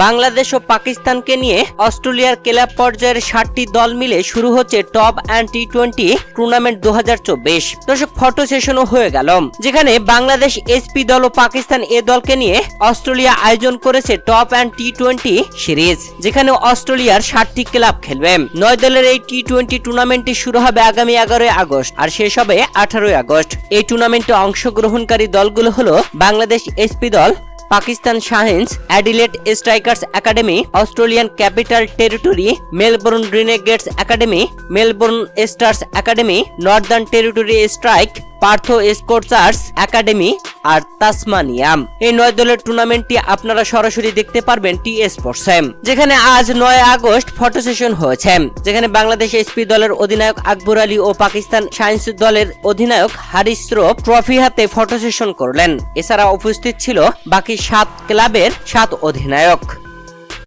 বাংলাদেশ ও পাকিস্তানকে নিয়ে অস্ট্রেলিয়ার ক্লাব পর্যায়ের ষাটটি দল মিলে শুরু হচ্ছে Top End T twenty tournament দু হাজার চব্বিশ। দর্শক, ফটো সেশনও হয়ে গেল। যেখানে বাংলাদেশ, এসপি দল ও পাকিস্তান এ দলকে নিয়ে অস্ট্রেলিয়া আয়োজন করেছে Top End T twenty series, যেখানে অস্ট্রেলিয়ার ষাটটি ক্লাব খেলবে। নয় দলের এই টি টোয়েন্টি টুর্নামেন্টটি শুরু হবে আগামী এগারোই আগস্ট আর শেষ হবে আঠারোই আগস্ট। এই টুর্নামেন্টে অংশগ্রহণকারী দলগুলো হলো বাংলাদেশ, এসপি দল Pakistan Shaheens Adelaide Strikers Academy, Australian Capital Territory, Melbourne Renegades Academy, Melbourne Stars Academy, Northern Territory Strike Perth Scorchers Academy আর তাসমানিয়াম। এই নয় দলের টুর্নামেন্টটি আপনারা সরাসরি দেখতে পারবেন টি স্পোর্টসে যেখানে আজ নয় আগস্ট ফটো সেশন হয়েছে। যেখানে বাংলাদেশ এসপি দলের অধিনায়ক আকবর আলী ও পাকিস্তান সায়েন্স দলের অধিনায়ক হারিস শ্রফ ট্রফি হাতে ফটো সেশন করলেন। এছাড়া উপস্থিত ছিল বাকি সাত ক্লাবের সাত অধিনায়ক।